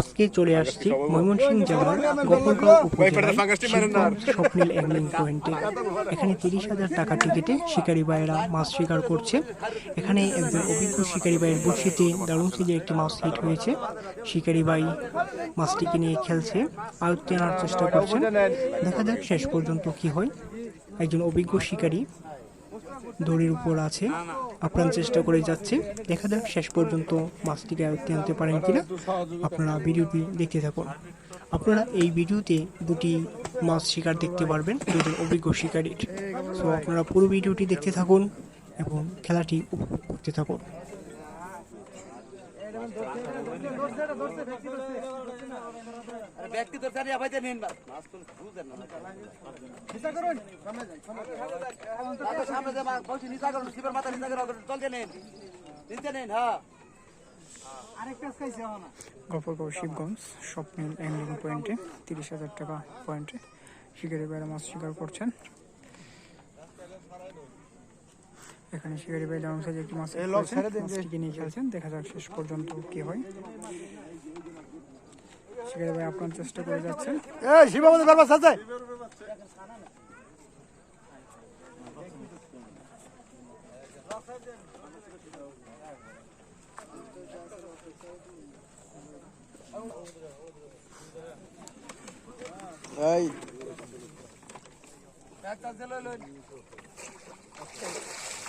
আজকে চলে আসছি ময়মনসিংহ জেলার গোপালগাঁও উপজেলার স্বপ্নিল অ্যাংলিং পয়েন্টে। এখানে তিরিশ হাজার টাকা টিকিটে শিকারী ভাইয়েরা মাছ শিকার করছে। এখানে একজন অভিজ্ঞ শিকারী ভাইয়ের বড়শিতে দারুণ সিজে একটি মাছ হিট হয়েছে। শিকারী ভাই মাছটিকে নিয়ে খেলছে আয়ত্তে আনার চেষ্টা করছে দেখা যাক শেষ পর্যন্ত কি হয়। একজন অভিজ্ঞ শিকারী দড়ির উপর আছে। আপ্রাণ চেষ্টা করে যাচ্ছে দেখা যাক শেষ পর্যন্ত মাছটিকে আয়ত্তে আনতে পারেন কিনা। আপনারা ভিডিওটি দেখতে থাকুন। আপনারা এই ভিডিওতে দুটি মাছ শিকার দেখতে পারবেন, দুজন অভিজ্ঞ শিকারীর। সো আপনারা পুরো ভিডিওটি দেখতে থাকুন এবং খেলাটি উপভোগ করতে থাকুন। ব্যক্তি জানি আবাইতে নিন মাথা নেন শিবগঞ্জ স্বপ্নিল পয়েন্টে তিরিশ হাজার টাকা পয়েন্টে শিকারি বেড়া মাছ শিকার করছেন। এখানে শিকারি বাইরে আমার সাথে একটি মাছ। মাছটিকে নিয়ে খেলছেন দেখা যাক শেষ পর্যন্ত কি হয়। শিকারি ভাই আপনার চেষ্টা করে যাচ্ছেন। এই শিব আমাদের বারবার সাথে এই। একটা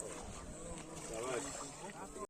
Oh.